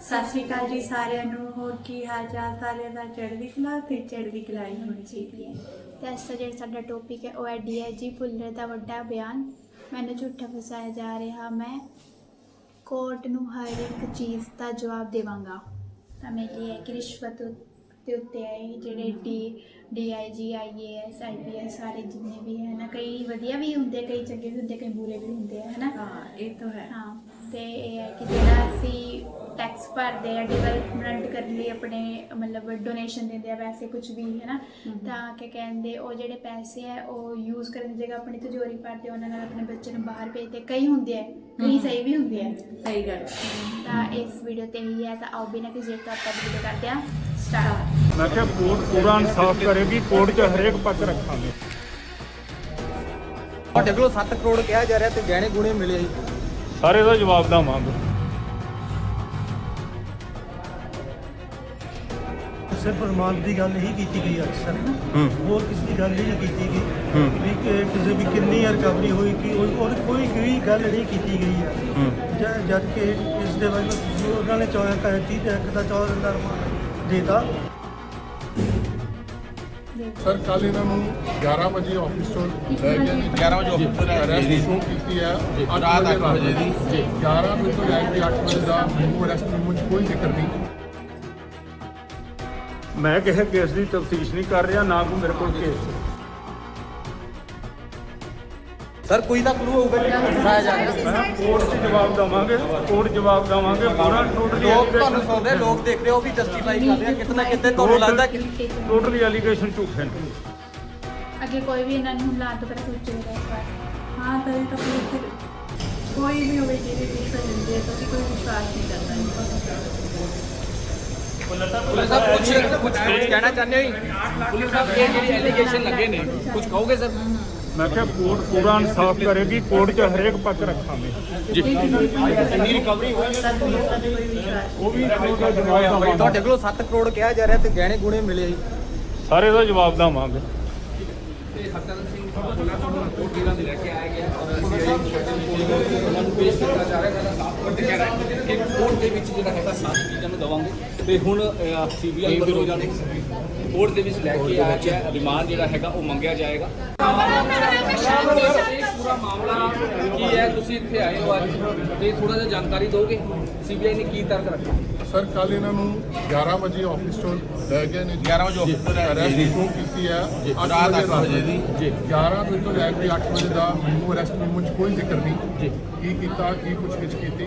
ਸਤਿ ਸ਼੍ਰੀ ਅਕਾਲ ਜੀ ਸਾਰਿਆਂ ਨੂੰ। ਹੋਰ ਕੀ ਹਾਲ ਚਾਲ ਸਾਰਿਆਂ ਦਾ? ਚੜ੍ਹਦੀ ਕਲਾ ਤੇ ਚੜ੍ਹਦੀ ਕਲਾ ਹੀ ਹੋਣੀ ਚਾਹੀਦੀ ਹੈ। ਤੇ ਅੱਜ ਦਾ ਜਿਹੜਾ ਸਾਡਾ ਟੌਪਿਕ ਹੈ ਉਹ ਹੈ ਡੀਆਈਜੀ ਭੁੱਲਰ ਦਾ ਵੱਡਾ ਬਿਆਨ। ਮੈਨੂੰ ਝੂਠਾ ਫਸਾਇਆ ਜਾ ਰਿਹਾ। ਮੈਂ ਕੋਰਟ ਨੂੰ ਹਰ ਇੱਕ ਚੀਜ਼ ਦਾ ਜਵਾਬ ਦੇਵਾਂਗਾ। ਤਾਂ ਮੈਂ ਇਹ ਹੈ ਕਿ ਰਿਸ਼ਵਤ ਦੇ ਉੱਤੇ ਹੈ ਜਿਹੜੇ ਡੀ ਡੀਆਈਜੀ ਆਈਏਐਸ ਆਈਪੀਐਸ ਸਾਰੇ ਜਿੰਨੇ ਵੀ ਹੈ ਨਾ ਕਈ ਵਧੀਆ ਵੀ ਹੁੰਦੇ ਕਈ ਚੰਗੇ ਵੀ ਹੁੰਦੇ ਕਈ ਬੁਰੇ ਵੀ ਹੁੰਦੇ ਹੈ ਨਾ ਹਾਂ ਇਹ ਤਾਂ ਹੈ। ਹਾਂ। ਤੇ ਇਹ ਹੈ ਕਿ ਜਿਹੜਾ ਅਸੀਂ ਟੈਕਸ ਭਰਦੇ ਆ ਡਿਵੈਲਪਮੈਂਟ ਕਰਨ ਲਈ ਆਪਣੇ ਮਤਲਬ ਡੋਨੇਸ਼ਨ ਦਿੰਦੇ ਆ ਵੈਸੇ ਕੁਝ ਵੀ ਹੈ ਨਾ ਤਾਂ ਕਿ ਕਹਿੰਦੇ ਉਹ ਜਿਹੜੇ ਪੈਸੇ ਆ ਉਹ ਯੂਜ਼ ਕਰਨ ਦੀ ਜਗ੍ਹਾ ਆਪਣੀ ਤਿਜੋਰੀ ਭਰਦੇ ਉਹਨਾਂ ਨਾਲ ਆਪਣੇ ਬੱਚੇ ਨੂੰ ਬਾਹਰ ਭੇਜਦੇ ਕਈ ਹੁੰਦੇ ਆ ਕਈ ਸਹੀ ਵੀ ਹੁੰਦੇ ਆ। ਸਹੀ ਗੱਲ ਤਾਂ ਇਸ ਵੀਡੀਓ ਤੇ ਹੀ ਹੈ ਤਾਂ ਆਓ ਬਿਨਾਂ ਕਿਸੇ ਤੋਂ ਆਪਾਂ ਵੀਡੀਓ ਕਰਦੇ ਆ ਸਟਾਰਟ ਮੈਂ ਕਿਹਾ ਕੋਰਟ ਪੂਰਾ ਇਨਸਾਫ ਕਰੇਗੀ ਕੋਰਟ 'ਚ ਹਰੇਕ ਪੱਖ ਰੱਖਾਂਗੇ। ਤੁਹਾਡੇ ਕੋਲੋਂ 7 ਕਰੋੜ ਕਿਹਾ ਜਾ ਰਿਹਾ ਤੇ ਗਹਿਣੇ ਗੁਣੇ ਮਿਲੇ ਜੀ ਸਾਰੇ ਦਾ ਜਵਾਬ ਦੇਵਾਂਗੇ। ਸਿਰਫ ਰਿਮਾਂਡ ਦੀ ਗੱਲ ਹੀ ਕੀਤੀ ਗਈ ਅੱਜ ਸਰ। ਹੋਰ ਕਿਸੇ ਦੀ ਗੱਲ ਨਹੀਂ ਕੀਤੀ ਗਈ। ਵੀ ਕਿ ਕਿਸੇ ਵੀ ਕਿੰਨੀ ਰਿਕਵਰੀ ਹੋਈ ਕਿ ਉਹ- ਔਰ ਕੋਈ ਵੀ ਗੱਲ ਨਹੀਂ ਕੀਤੀ ਗਈ ਹੈ। ਜਦ ਕਿ ਇਸ ਦੇ ਜੋ ਉਹਨਾਂ ਨੇ ਚੌਇਆ ਕਾ 30 ਤੇ ਇੱਕ ਦਾ 14 ਦਿਨ ਦਾ ਰਿਮਾਂਡ ਦੇਤਾ। ਸਰ ਕੱਲ ਇਹਨਾਂ ਨੂੰ 11 ਵਜੇ ਆਫਿਸ ਤੋਂ ਲੈ ਨੇ 11 ਵਜੇ ਆਫਿਸ ਤੋਂ ਲੈ ਕੇ ਅਰੈਸਟ ਜੀ। ਸ਼ੁਰੂ ਕੀਤੀ ਹੈ। ਅੱਠ ਰਾਤ ਅੱਠ ਰਾਤ ਵਜੇ ਦੀ। ਜੀ। 11 ਵਜੇ ਤੋਂ ਲੈ ਕੇ 8 ਵਜੇ ਦਾ ਮੈਨੂੰ ਅਰੈਸਟ ਮੈਨੂੰ ਕੋਈ ਜ਼ਿਕਰ ਨਹੀਂ। ਮੈਂ ਕਿਸੇ ਕੇਸ ਦੀ ਤਫਤੀਸ਼ ਨਹੀਂ ਕਰ ਰਿਹਾ ਨਾ ਕੋਈ ਮੇਰੇ ਕੋਲ ਕੇਸ ਸਰ ਕੋਈ ਤਾਂ ਕਲੂ ਹੋਊਗਾ ਜਿਹੜਾ ਫਸਾਇਆ ਜਾ ਰਿਹਾ ਮੈਂ ਕੋਰਟ 'ਚ ਜਵਾਬ ਦੇਵਾਂਗੇ ਕੋਰਟ ਜਵਾਬ ਦੇਵਾਂਗੇ ਪੂਰਾ ਟੋਟਲੀ ਲੋਕ ਤੁਹਾਨੂੰ ਸੁਣਦੇ ਲੋਕ ਦੇਖ ਰਹੇ ਹੋ ਵੀ ਜਸਟੀਫਾਈ ਕਰ ਰਹੇ ਆ ਕਿਤੇ ਨਾ ਕਿਤੇ ਤੁਹਾਨੂੰ ਲੱਗਦਾ ਕਿ ਟੋਟਲੀ ਐਲੀਗੇਸ਼ਨ ਝੂਠੇ ਨੇ ਅੱਗੇ ਕੋਈ ਵੀ ਇਹਨਾਂ ਨੂੰ ਲਾਤ ਤੋਂ ਪਹਿਲਾਂ ਸੋਚੇਗਾ ਇਸ ਵਾਰ ਹਾਂ ਤਾਂ ਇਹ ਤਾਂ ਪੁਲਿਸ ਤੇ ਕੋਈ ਵੀ ਹੋਵੇ ਜਿਹਦੇ ਵੀ ਸਜੰਦੇ ਤਾਂ ਅਸੀਂ ਕੋਈ ਵਿਸ਼ਵਾਸ ਨਹੀਂ ਕਰਦਾ ਪੁਲਿਸ ਸਾਹਿਬ ਕੁਝ ਕੁਝ ਕਹਿਣਾ ਚਾਹੁੰਦੇ ਹੋ ਪੁਲਿਸ ਸਾਹਿਬ ਇਹ ਜਿਹੜੀ ਐਲੀਗੇਸ਼ਨ ਲੱਗੇ ਨੇ ਕੁਝ ਕਹੋਗੇ ਸਰ ਮੈਂ ਕਿਹਾ ਕੋਰਟ ਪੂਰਾ ਇਨਸਾਫ ਕਰੇਗੀ ਕੋਰਟ 'ਚ ਹਰੇਕ ਪੱਖ ਰੱਖਾਂਗੇ। ਕਿੰਨੀ ਰਿਕਵਰੀ ਹੋਈ ਤਾਂ ਉਹ ਵੀ ਉਹਦਾ ਜਵਾਬ ਦੇਵਾਂਗੇ। ਤੁਹਾਡੇ ਕੋਲੋਂ 7 ਕਰੋੜ ਕਿਹਾ ਜਾ ਰਿਹਾ ਤੇ ਗਹਿਣੇ ਗੁਣੇ ਮਿਲੇ ਜੀ। ਸਾਰੇ ਦਾ ਜਵਾਬ ਦੇਵਾਂਗੇ। ਉਹਨਾਂ ਨੂੰ ਪੇਸ਼ ਕੀਤਾ ਜਾ ਰਿਹਾ ਹੈ ਸਾਫ਼ ਕੱਢ ਕੇ ਰਿਹਾ ਕਿ ਕੋਰਟ ਦੇ ਵਿੱਚ ਜਿਹੜਾ ਹੈਗਾ ਸਾਫ਼ ਚੀਜ਼ਾਂ ਨੂੰ। ਦਵਾਂਗੇ ਤੇ ਹੁਣ ਸੀਬੀਆਈ ਵੱਲੋਂ ਕੋਰਟ ਦੇ ਵਿੱਚ ਲੈ ਕੇ ਆਇਆ ਗਿਆ ਰਿਮਾਂਡ ਜਿਹੜਾ ਹੈਗਾ ਉਹ ਮੰਗਿਆ ਜਾਏਗਾ। ਪੂਰਾ ਮਾਮਲਾ ਕੀ ਹੈ? ਤੁਸੀਂ ਇੱਥੇ ਆਏ ਹੋ ਅੱਜ। ਤੇ ਥੋੜਾ ਜਿਹਾ ਜਾਣਕਾਰੀ ਦਿਓਗੇ? ਸੀਬੀਆਈ ਨੇ ਕੀ ਤਰਕ ਰੱਖਿਆ? ਸਰ ਕੱਲ ਇਹਨਾਂ ਨੂੰ 11 ਵਜੇ ਆਫਿਸ ਤੋਂ ਲੈ ਗਏ ਨੇ 11 ਵਜੇ ਆਫਿਸ ਤੋਂ ਲੈ ਕੇ ਅਰੈਸਟ ਜੀ। ਸ਼ੁਰੂ ਕੀਤੀ ਹੈ। ਰਾਤ ਅੱਠ ਰਾਤ ਵਜੇ ਦੀ। ਜੀ। 11 ਵਜੇ ਤੋਂ ਲੈ ਕੇ 8 ਵਜੇ ਦਾ ਮੈਨੂੰ ਅਰੈਸਟ ਮੈਨੂੰ ਕੋਈ ਜ਼ਿਕਰ ਨਹੀਂ। ਜੀ। ਕੀ ਕੀਤਾ ਕੀ ਕੁਛ ਵਿੱਚ ਕੀਤੀ?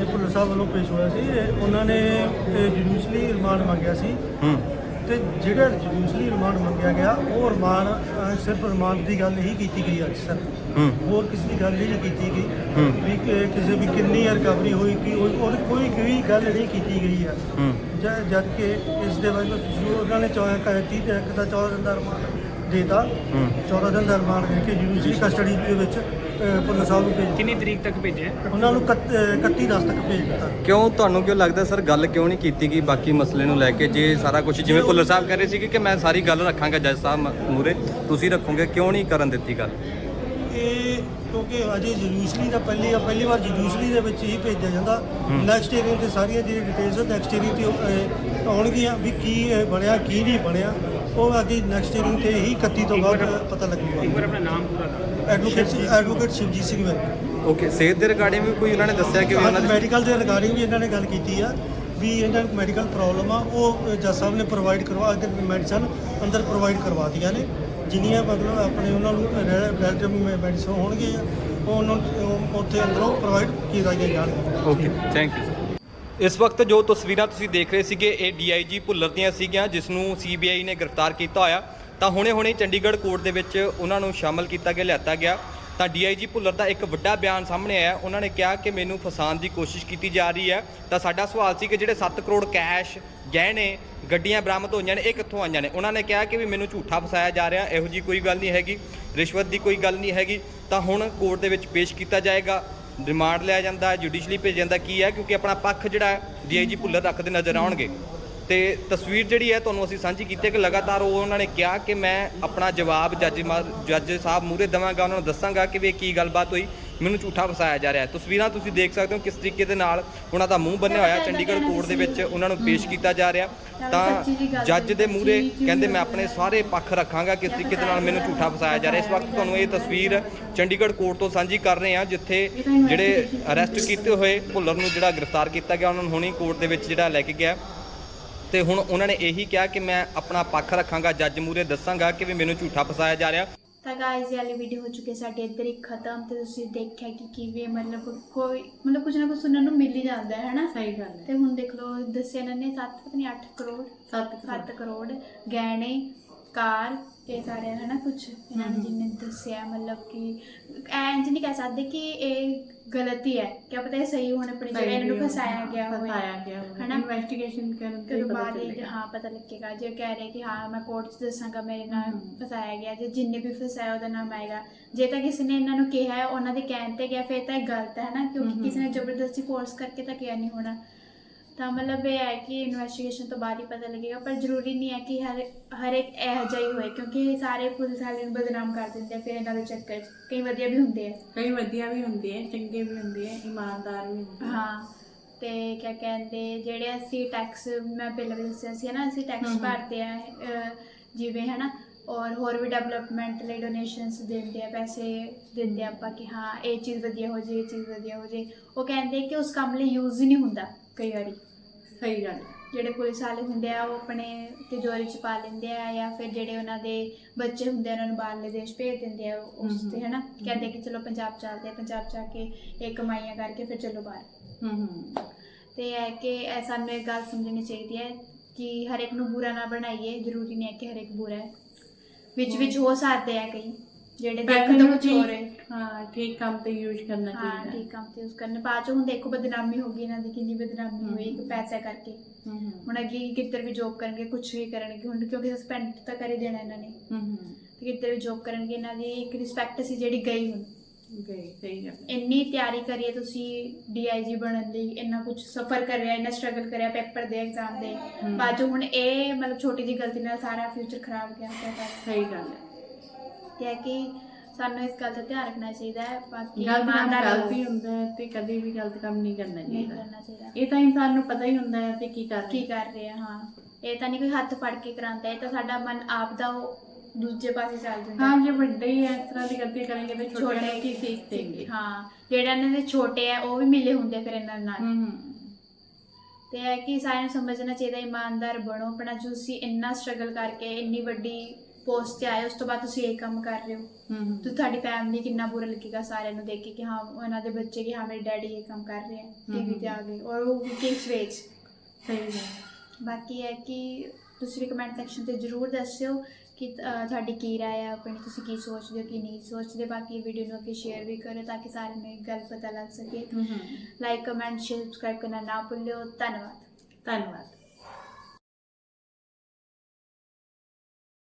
ਇਹ ਪੁਲਿਸ ਸਾਹਿਬ ਵੱਲੋਂ ਪੇਸ਼ ਹੋਇਆ ਸੀ। ਇਹ ਉਹਨਾਂ ਨੇ ਜੁਡੀਸ਼ਲੀ ਰਿਮਾਂਡ ਮੰਗਿਆ ਸੀ। ਤੇ ਜਿਹੜਾ ਜੁਡੀਸ਼ਲੀ ਰਿਮਾਂਡ ਮੰਗਿਆ ਗਿਆ ਉਹ ਰਿਮਾਂਡ ਸਿਰਫ ਰਿਮਾਂਡ ਦੀ ਗੱਲ ਹੀ ਕੀਤੀ ਗਈ ਅੱਜ ਸਰ ਹੋਰ ਕਿਸੇ ਦੀ ਗੱਲ ਹੀ ਨਹੀਂ ਕੀਤੀ ਗਈ। ਵੀ ਕਿ ਕਿਸੇ ਵੀ ਕਿੰਨੀ ਰਿਕਵਰੀ ਹੋਈ ਕਿ ਉਹ- ਔਰ ਕੋਈ ਵੀ ਗੱਲ ਨਹੀਂ ਕੀਤੀ ਗਈ ਹੈ। ਜ- ਜਦ ਕਿ ਇਸ ਦੇ ਵਜ੍ਹਾ ਜੋ ਉਹਨਾਂ ਨੇ ਚੌਇਆ ਕਾ 30 ਤੇ ਇੱਕ ਦਾ 14 ਦਿਨ ਦਾ ਰਿਮਾਂਡ ਦੇਤਾ। 14 ਦਿਨ ਦਾ ਰਿਮਾਂਡ ਦੇ ਕੇ ਜੁਡੀਸ਼ੀਅਲ ਕਸਟਡੀ ਦੇ ਵਿੱਚ ਅਹ, ਭੁੱਲਰ ਸਾਹਿਬ ਨੂੰ ਭੇਜ ਕਿੰਨੀ ਤਰੀਕ ਤੱਕ ਭੇਜਿਆ? ਉਹਨਾਂ ਨੂੰ 31 ਦਸ ਤੱਕ ਭੇਜ ਦਿੱਤਾ। ਕਿਉਂ ਤੁਹਾਨੂੰ ਕਿਉਂ ਲੱਗਦਾ ਸਰ ਗੱਲ ਕਿਉਂ ਨਹੀਂ ਕੀਤੀ ਗਈ ਬਾਕੀ ਮਸਲੇ ਨੂੰ ਲੈ ਕੇ? ਜੇ ਸਾਰਾ ਕੁਝ ਜਿਵੇਂ ਭੁੱਲਰ ਸਾਹਿਬ ਕਹਿ ਰਹੇ ਸੀ ਕਿ ਮੈਂ ਸਾਰੀ ਗੱਲ ਰੱਖਾਂਗਾ ਜੱਜ ਸਾਹਿਬ ਮੂਰੇ ਤੁਸੀਂ ਰੱਖੋਗੇ ਕਿਉਂ ਨਹੀਂ ਕਰਨ ਦਿੱਤੀ ਗੱਲ? ਇਹ ਕਿਉਂਕਿ ਅਜੇ ਜੁਡੀਸ਼ਰੀ ਦਾ ਪਹਿਲੀ ਪਹਿਲੀ ਵਾਰ ਜੁਡੀਸ਼ਰੀ ਦੇ ਵਿੱਚ ਹੀ ਭੇਜਿਆ ਜਾਂਦਾ। ਨੈਕਸਟ ਏਰੀਆ ਤੇ ਸਾਰੀਆਂ ਜਿਹੜੀਆਂ ਡਿਟੇਲਸ ਨੈਕਸਟ ਏਰੀਆ ਤੇ ਆਉਣਗੀਆਂ ਵੀ ਕੀ ਇਹ ਬਣਿਆ ਕੀ ਨਹੀਂ ਬਣਿਆ। ਉਹ ਅੱਗੇ ਨੈਕਸਟ ਈਅਰਿੰਗ ਤੇ ਹੀ 31 ਤੋਂ ਬਾਅਦ ਪਤਾ ਲੱਗੂਗਾ। ਇੱਕ ਵਾਰ ਆਪਣਾ ਨਾਮ ਪੂਰਾ ਦੱਸੋ ਐਡਵੋਕੇਟ ਐਡਵੋਕੇਟ ਸ਼ਿਵਜੀਤ ਸਿੰਘ ਮੈਂ ਓਕੇ ਸਿਹਤ ਦੇ ਰਿਗਾਰਡਿੰਗ ਵੀ ਕੋਈ ਉਹਨਾਂ ਨੇ ਦੱਸਿਆ ਕਿ ਉਹਨਾਂ ਦੇ ਮੈਡੀਕਲ ਦੇ ਰਿਗਾਰਡਿੰਗ ਵੀ ਇਹਨਾਂ ਨੇ ਗੱਲ ਕੀਤੀ ਆ ਵੀ ਇਹਨਾਂ ਨੂੰ ਮੈਡੀਕਲ ਪ੍ਰੋਬਲਮ ਆ ਉਹ ਜੱਜ ਸਾਹਿਬ ਨੇ ਪ੍ਰੋਵਾਈਡ ਕਰਵਾ ਕੇ ਮੈਡੀਸਨ ਅੰਦਰ ਪ੍ਰੋਵਾਈਡ ਕਰਵਾ ਕਰਵਾਤੀਆਂ ਨੇ। ਜਿੰਨੀਆਂ ਮਤਲਬ ਆਪਣੇ ਉਹਨਾਂ ਨੂੰ ਰਿਲੇਟਿਵ ਮੈਡੀਸਨ ਹੋਣਗੇ ਉਹ ਉਹਨਾਂ ਉੱਥੇ ਅੰਦਰੋਂ ਪ੍ਰੋਵਾਈਡ ਕੀਤਾ ਜਾਣਗੀਆਂ। ਓਕੇ ਥੈਂਕ ਯੂ ਇਸ ਵਕਤ ਜੋ ਤਸਵੀਰਾਂ ਤੁਸੀਂ ਦੇਖ ਰਹੇ ਸੀਗੇ, ਇਹ ਡੀਆਈਜੀ ਭੁੱਲਰ ਦੀਆਂ ਸੀਗੀਆਂ ਜਿਸ ਨੂੰ ਸੀਬੀਆਈ ਨੇ ਗ੍ਰਿਫਤਾਰ ਕੀਤਾ ਹੋਇਆ। ਤਾਂ ਹੁਣੇ-ਹੁਣੇ ਚੰਡੀਗੜ੍ਹ ਕੋਰਟ ਦੇ ਵਿੱਚ ਉਹਨਾਂ ਨੂੰ ਸ਼ਾਮਲ ਕੀਤਾ ਗਿਆ, ਲਿਆਤਾ ਗਿਆ। ਤਾਂ ਡੀਆਈਜੀ ਭੁੱਲਰ ਦਾ ਇੱਕ ਵੱਡਾ ਬਿਆਨ ਸਾਹਮਣੇ ਆਇਆ। ਉਹਨਾਂ ਨੇ ਕਿਹਾ ਕਿ ਮੈਨੂੰ ਫਸਾਉਣ ਦੀ ਕੋਸ਼ਿਸ਼ ਕੀਤੀ ਜਾ ਰਹੀ ਹੈ। ਤਾਂ ਸਾਡਾ ਸਵਾਲ ਸੀ ਕਿ ਜਿਹੜੇ 7 ਕਰੋੜ ਕੈਸ਼ ਗਹਿਣੇ, ਗੱਡੀਆਂ ਬਰਾਮਦ ਹੋਈਆਂ ਨੇ, ਇਹ ਕਿੱਥੋਂ ਆਈਆਂ ਨੇ? ਉਹਨਾਂ ਨੇ ਕਿਹਾ ਕਿ ਵੀ ਮੈਨੂੰ ਝੂਠਾ ਫਸਾਇਆ ਜਾ ਰਿਹਾ, ਇਹੋ ਜੀ ਕੋਈ ਗੱਲ ਨਹੀਂ ਹੈਗੀ, ਰਿਸ਼ਵਤ ਦੀ ਕੋਈ ਗੱਲ ਨਹੀਂ ਹੈਗੀ। ਤਾਂ ਹੁਣ ਕੋਰਟ ਦੇ ਵਿੱਚ ਪੇਸ਼ ਕੀਤਾ ਜਾਏਗਾ। ਰਿਮਾਂਡ ਲਿਆ ਜਾਂਦਾ ਜੁਡੀਸ਼ਲੀ ਭੇਜਿਆ ਜਾਂਦਾ, ਕੀ ਹੈ? ਕਿਉਂਕਿ ਆਪਣਾ ਪੱਖ ਜਿਹੜਾ ਡੀਆਈਜੀ ਭੁੱਲਰ ਰੱਖਦੇ ਨਜ਼ਰ ਆਉਣਗੇ। ਤੇ ਤਸਵੀਰ ਜਿਹੜੀ ਹੈ, ਤੁਹਾਨੂੰ ਅਸੀਂ ਸਾਂਝੀ ਕੀਤੀ ਹੈ ਕਿ ਲਗਾਤਾਰ ਉਹ ਉਹਨਾਂ ਨੇ ਕਿਹਾ ਕਿ ਮੈਂ ਆਪਣਾ ਜਵਾਬ ਜੱਜ ਮਾ- ਜੱਜ ਸਾਹਿਬ ਮੂਹਰੇ ਦੇਵਾਂਗਾ, ਉਹਨਾਂ ਨੂੰ ਦੱਸਾਂਗਾ ਕਿ ਵੀ ਇਹ ਕੀ ਗੱਲਬਾਤ ਹੋਈ। ਮੈਨੂੰ ਝੂਠਾ ਫਸਾਇਆ ਜਾ ਰਿਹਾ ਹੈ। ਤਸਵੀਰਾਂ ਤੁਸੀਂ ਦੇਖ ਸਕਦੇ ਹੋ ਕਿਸ ਤਰੀਕੇ ਦੇ ਨਾਲ ਉਹਨਾਂ ਦਾ ਮੂੰਹ ਬੰਨਿਆ ਹੋਇਆ ਚੰਡੀਗੜ੍ਹ ਕੋਰਟ ਦੇ ਵਿੱਚ ਉਹਨਾਂ ਨੂੰ ਪੇਸ਼ ਕੀਤਾ ਜਾ ਰਿਹਾ। ਤਾਂ ਜੱਜ ਦੇ ਮੂਹਰੇ ਕਹਿੰਦੇ ਮੈਂ ਆਪਣੇ ਸਾਰੇ ਪੱਖ ਰੱਖਾਂਗਾ ਕਿਸ ਤਰੀਕੇ ਦੇ ਨਾਲ ਮੈਨੂੰ ਝੂਠਾ ਫਸਾਇਆ ਜਾ ਰਿਹਾ ਇਸ ਵਕਤ ਤੁਹਾਨੂੰ ਇਹ ਤਸਵੀਰ ਚੰਡੀਗੜ੍ਹ ਕੋਰਟ ਤੋਂ ਸਾਂਝੀ ਕਰ ਰਹੇ ਹਾਂ ਜਿੱਥੇ ਜਿਹੜੇ ਅਰੈਸਟ ਕੀਤੇ ਹੋਏ ਭੁੱਲਰ ਨੂੰ ਜਿਹੜਾ ਗ੍ਰਿਫਤਾਰ ਕੀਤਾ ਗਿਆ ਉਹਨਾਂ ਨੂੰ ਹੁਣੀ ਕੋਰਟ ਦੇ ਵਿੱਚ ਜਿਹੜਾ ਲੈ ਕੇ ਗਿਆ। ਤੇ ਹੁਣ ਉਹਨਾਂ ਨੇ ਇਹੀ ਕਿਹਾ ਕਿ ਮੈਂ ਆਪਣਾ ਪੱਖ ਰੱਖਾਂਗਾ ਜੱਜ ਮੂਹਰੇ ਦੱਸਾਂਗਾ ਕਿ ਵੀ ਮੈਨੂੰ ਝੂਠਾ ਫਸਾਇਆ ਜਾ ਰਿਹਾ। ਤਾਂ ਗਾਇਜ਼ ਇਹ ਵਾਲੀ ਵੀਡੀਓ ਹੋ ਚੁੱਕੀ ਸਾਡੇ ਇੱਧਰ ਹੀ ਖਤਮ ਤੇ ਤੁਸੀਂ ਦੇਖਿਆ ਕਿ ਕਿਵੇਂ ਮਤਲਬ ਕੋਈ ਮਤਲਬ ਕੁਝ ਨਾ ਕੁਝ ਸੁਣਨ ਨੂੰ ਮਿਲ ਹੀ ਜਾਂਦਾ ਹੈ ਹਨਾ? ਸਹੀ ਗੱਲ ਹੈ। ਤੇ ਹੁਣ ਦੇਖ ਲਓ ਦੱਸਿਆ ਇਹਨਾਂ ਨੇ 7 ਪਤਾ ਨਹੀਂ 8 ਕਰੋੜ 7 7 ਕਰੋੜ ਗਹਿਣੇ ਕਾਰ ਇਹ ਸਾਰੇ ਹਨਾ ਕੁਝ ਇਹਨਾਂ ਨੇ ਜਿੰਨੇ ਦੱਸਿਆ ਮਤਲਬ ਕਿ ਐਂਜ ਨਹੀਂ ਕਹਿ ਸਕਦੇ ਕਿ ਇਹ ਗਲਤੀ ਹੈ ਕਿ ਪਤਾ ਇਹ ਸਹੀ ਹੋਣ ਆਪਣੀ ਜਗ੍ਹਾ ਇਹਨਾਂ ਨੂੰ ਫਸਾਇਆ ਗਿਆ ਹੋਵੇ ਫਸਾਇਆ ਗਿਆ ਹੋਵੇ ਹਨਾ? ਇਨਵੈਸਟੀਗੇਸ਼ਨ ਕਰਨ ਤੇ ਬਾਅਦ ਇਹ ਹਾਂ ਪਤਾ ਲੱਗੇਗਾ ਜੇ ਕਹਿ ਰਹੇ ਕਿ ਹਾਂ ਮੈਂ ਕੋਰਟ 'ਚ ਦੱਸਾਂਗਾ ਮੇਰੇ ਨਾਲ। ਫਸਾਇਆ ਗਿਆ ਜੇ ਜਿੰਨੇ ਵੀ ਫਸਾਇਆ ਉਹਦਾ ਨਾਮ ਆਏਗਾ ਜੇ ਤਾਂ ਕਿਸੇ ਨੇ ਇਹਨਾਂ ਨੂੰ ਕਿਹਾ ਹੈ ਉਹਨਾਂ ਦੇ ਕਹਿਣ ਤੇ ਗਿਆ ਫਿਰ ਤਾਂ ਇਹ ਗਲਤ ਹੈ ਨਾ ਕਿਉਂਕਿ। ਕਿਸੇ ਨੇ ਜ਼ਬਰਦਸਤੀ ਫੋਰਸ ਕਰਕੇ ਤਾਂ ਕਿਹਾ ਨਹੀਂ ਹੋਣਾ ਤਾਂ ਮਤਲਬ ਇਹ ਹੈ ਕਿ ਇਨਵੈਸਟੀਗੇਸ਼ਨ ਤੋਂ ਬਾਅਦ ਹੀ ਪਤਾ ਲੱਗੇਗਾ ਪਰ ਜ਼ਰੂਰੀ ਨਹੀਂ ਹੈ ਕਿ ਹਰ ਹਰ ਇੱਕ ਇਹੋ ਜਿਹਾ ਹੀ ਹੋਏ ਕਿਉਂਕਿ ਸਾਰੇ ਪੁਲਿਸ ਵਾਲੇ ਨੂੰ ਬਦਨਾਮ ਕਰ ਦਿੰਦੇ ਆ ਫਿਰ ਇਹਨਾਂ ਦੇ ਚੱਕਰ 'ਚ ਕਈ ਵਧੀਆ ਵੀ ਹੁੰਦੇ ਆ। ਕਈ ਵਧੀਆ ਵੀ ਹੁੰਦੇ ਆ ਚੰਗੇ ਵੀ ਹੁੰਦੇ ਆ ਇਮਾਨਦਾਰ ਵੀ ਹੁੰਦੇ ਆ। ਹਾਂ ਤੇ ਕਿਆ ਕਹਿੰਦੇ ਜਿਹੜੇ ਅਸੀਂ ਟੈਕਸ ਮੈਂ ਪਹਿਲਾਂ ਵੀ ਦੱਸਿਆ ਸੀ ਨਾ ਅਸੀਂ ਟੈਕਸ। ਭਰਦੇ ਆ ਜਿਵੇਂ ਹਨਾ ਔਰ ਹੋਰ ਵੀ ਡਿਵੈਲਪਮੈਂਟ ਲਈ ਡੋਨੇਸ਼ਨਸ ਦਿੰਦੇ ਆ ਪੈਸੇ ਦਿੰਦੇ ਆ ਆਪਾਂ ਕਿ ਹਾਂ ਇਹ ਚੀਜ਼ ਵਧੀਆ ਹੋ ਜੇ ਇਹ ਚੀਜ਼ ਵਧੀਆ ਹੋ ਜੇ। ਉਹ ਕਹਿੰਦੇ ਕਿ ਉਸ ਕੰਮ ਲਈ ਯੂਜ਼ ਹੀ ਨਹੀਂ ਹੁੰਦਾ ਕਈ ਵਾਰੀ। ਸਹੀ ਗੱਲ ਹੈ। ਜਿਹੜੇ ਪੁਲਿਸ ਵਾਲੇ ਹੁੰਦੇ ਆ ਉਹ ਆਪਣੇ ਤਿਜੋਰੀ ਚ ਪਾ ਲੈਂਦੇ ਆ ਜਾਂ ਫਿਰ ਜਿਹੜੇ ਉਹਨਾਂ ਦੇ ਬੱਚੇ ਹੁੰਦੇ ਆ ਉਹਨਾਂ ਨੂੰ ਬਾਹਰਲੇ ਦੇਸ਼ ਭੇਜ ਦਿੰਦੇ ਆ ਉਸ ਤੇ। ਹਨਾ? ਕਹਿੰਦੇ ਕਿ ਚਲੋ ਪੰਜਾਬ ਚੱਲਦੇ ਆ ਪੰਜਾਬ ਚ ਆ ਕੇ ਇਹ ਕਮਾਈਆਂ ਕਰਕੇ ਫਿਰ ਚਲੋ ਬਾਹਰ। ਹੂੰ ਹੂੰ। ਤੇ ਹੈ ਕਿ ਇਹ ਸਾਨੂੰ ਇਹ ਗੱਲ ਸਮਝਣੀ ਚਾਹੀਦੀ ਹੈ ਕਿ ਹਰ ਇੱਕ ਨੂੰ ਬੁਰਾ ਨਾ ਬਣਾਈਏ ਜ਼ਰੂਰੀ ਨਹੀਂ ਹੈ ਕਿ ਹਰ ਇੱਕ ਬੁਰਾ ਹੈ। ਵਿੱਚ ਵਿੱਚ ਹੋ ਸਕਦੇ ਆ ਕਈ। ਜਿਹੜੇ ਦੇਖਣ ਤੋਂ ਕੁਝ ਹੋ ਠੀਕ ਕੰਮ ਤੇ ਯੂਜ਼ ਕਰਨਾ ਹਾਂ ਚਾਹੀਦਾ। ਠੀਕ ਕੰਮ ਤੇ ਉਸ ਕਰਨੇ। ਬਾਅਦ ਚ ਹੁਣ ਦੇਖੋ ਬਦਨਾਮੀ ਹੋ ਗਈ ਇਹਨਾਂ ਦੀ ਕਿੰਨੀ ਬਦਨਾਮੀ ਹੋਈ ਇੱਕ ਪੈਸਾ ਕਰਕੇ। ਹੂੰ ਹੂੰ। ਹੁਣ ਅੱਗੇ ਕਿੱਧਰ ਵੀ ਜੋਬ ਕਰਨਗੇ ਕੁਝ ਵੀ ਕਰਨਗੇ ਹੁਣ ਕਿਉਂਕਿ ਸਸਪੈਂਡ ਤਾਂ ਕਰ ਹੀ ਦੇਣਾ ਇਹਨਾਂ ਨੇ। ਹੂੰ ਹੂੰ। ਤੇ ਕਿੱਧਰ ਵੀ ਜੋਬ ਕਰਨਗੇ ਇਹਨਾਂ ਦੀ ਇੱਕ ਰਿਸਪੈਕਟ ਸੀ ਜਿਹੜੀ ਗਈ ਹੁਣ। ਗਈ ਸਹੀ ਗੱਲ। ਹੈ। ਇੰਨੀ ਤਿਆਰੀ ਕਰੀਏ ਤੁਸੀਂ ਡੀਆਈਜੀ ਬਣਨ ਲਈ ਇੰਨਾ ਕੁਝ ਸਫਰ ਕਰਿਆ ਇੰਨਾ ਸਟਰਗਲ ਕਰਿਆ ਪੇਪਰ ਦੇ ਐਗਜ਼ਾਮ ਦੇ। ਹਮ। ਬਾਅਦ 'ਚੋਂ ਹੁਣ ਇਹ ਮਤਲਬ ਛੋਟੀ ਜੀ ਗਲਤੀ ਨਾਲ ਸਾਰਾ ਫਿਊਚਰ ਖਰਾਬ ਗਿਆ। ਸਹੀ ਗੱਲ ਹੈ। ਹੈ ਕਿ ਸਾਨੂੰ ਇਸ ਗੱਲ ਦਾ ਧਿਆਨ ਰੱਖਣਾ ਚਾਹੀਦਾ ਹੈ ਬਾਕੀ ਗਲਤ ਕੰਮ ਇਮਾਨਦਾਰ। ਗਲਤੀ ਹੁੰਦਾ ਹੈ ਤੇ ਕਦੇ ਵੀ ਗਲਤ ਕੰਮ ਨਹੀਂ ਕਰਨਾ ਨਹੀਂ ਚਾਹੀਦਾ। ਕਰਨਾ ਚਾਹੀਦਾ। ਇਹ ਤਾਂ ਇਨਸਾਨ ਨੂੰ ਪਤਾ ਹੀ ਹੁੰਦਾ ਹੈ ਤੇ ਕੀ ਕਰ ਕੀ ਕਰ ਰਹੇ ਆ ਹਾਂ। ਇਹ ਤਾਂ ਨਹੀਂ ਕੋਈ ਹੱਥ ਫੜ ਕੇ ਕਰਾਂਦਾ ਇਹ ਤਾਂ ਸਾਡਾ ਮਨ ਆਪ ਦਾ ਉਹ ਦੂਜੇ ਪਾਸੇ ਚੱਲ ਜਾਂਦਾ ਹਾਂ ਜੇ ਵੱਡੇ ਹੀ ਇਸ ਤਰ੍ਹਾਂ ਦੀ ਗਲਤੀ ਕरेंगे ਤੇ ਛੋਟੇ ਨੂੰ ਕੀ ਸੀਖ ਹਾਂ। ਜਿਹੜੇ ਇਹਨਾਂ ਦੇ ਛੋਟੇ ਆ ਉਹ ਵੀ ਮਿਲੇ ਹੁੰਦੇ ਫਿਰ ਇਹਨਾਂ ਨਾਲ। ਹੂੰ ਹੂੰ। ਤੇ ਹੈ ਕਿ ਸਾਰਿਆਂ ਨੂੰ ਸਮਝਣਾ ਚਾਹੀਦਾ ਇਮਾਨਦਾਰ ਬਣੋ। ਆਪਣਾ ਜੋ ਤੁਸੀਂ ਇੰਨਾ ਸਟਰਗਲ ਕਰਕੇ ਇੰਨੀ ਵੱਡੀ ਪੋਸਟ ਤੇ ਆਏ ਉਸ ਤੋਂ ਬਾਅਦ ਤੁਸੀਂ ਇਹ ਕੰਮ ਕਰ ਰਹੇ ਹੋ। ਹੂੰ ਹੂੰ। ਤੇ ਤੁਹਾਡੀ ਫੈਮਿਲੀ ਕਿੰਨਾ ਬੁਰਾ ਲੱਗੇਗਾ ਸਾਰਿਆਂ ਨੂੰ ਦੇਖ ਕੇ ਕਿ ਹਾਂ ਉਹਨਾਂ ਦੇ ਬੱਚੇ ਕਿ ਹਾਂ ਮੇਰੇ ਡੈਡੀ ਇਹ ਕੰਮ ਕਰ ਰਹੇ ਆ ਟੀਵੀ ਤੇ ਆ ਗਏ। ਔਰ ਉਹ ਕਿਸ ਵਿੱਚ। ਸਹੀ ਹੈ। ਬਾਕੀ ਹੈ ਕਿ ਤੁਸੀਂ ਵੀ ਕਮੈਂਟ ਸੈਕਸ਼ਨ ਤੇ ਜ਼ਰੂਰ ਦੱਸਿਓ ਕਿ ਤੁਹਾਡੀ ਕੀ ਰਾਏ ਹੈ ਆਪਣੀ ਤੁਸੀਂ ਕੀ ਸੋਚਦੇ ਹੋ ਕੀ ਨਹੀਂ ਸੋਚਦੇ। ਬਾਕੀ ਵੀਡੀਓ ਨੂੰ ਅੱਗੇ ਸ਼ੇਅਰ ਵੀ ਕਰੋ ਤਾਂ ਕਿ ਸਾਰਿਆਂ ਨੂੰ ਇਹ ਗੱਲ ਪਤਾ ਲੱਗ ਸਕੇ। ਹੂੰ ਹੂੰ। ਲਾਈਕ ਕਮੈਂਟ ਸ਼ੇਅਰ ਸਬਸਕ੍ਰਾਈਬ ਕਰਨਾ ਨਾ ਭੁੱਲਿਓ। ਧੰਨਵਾਦ। ਧੰਨਵਾਦ।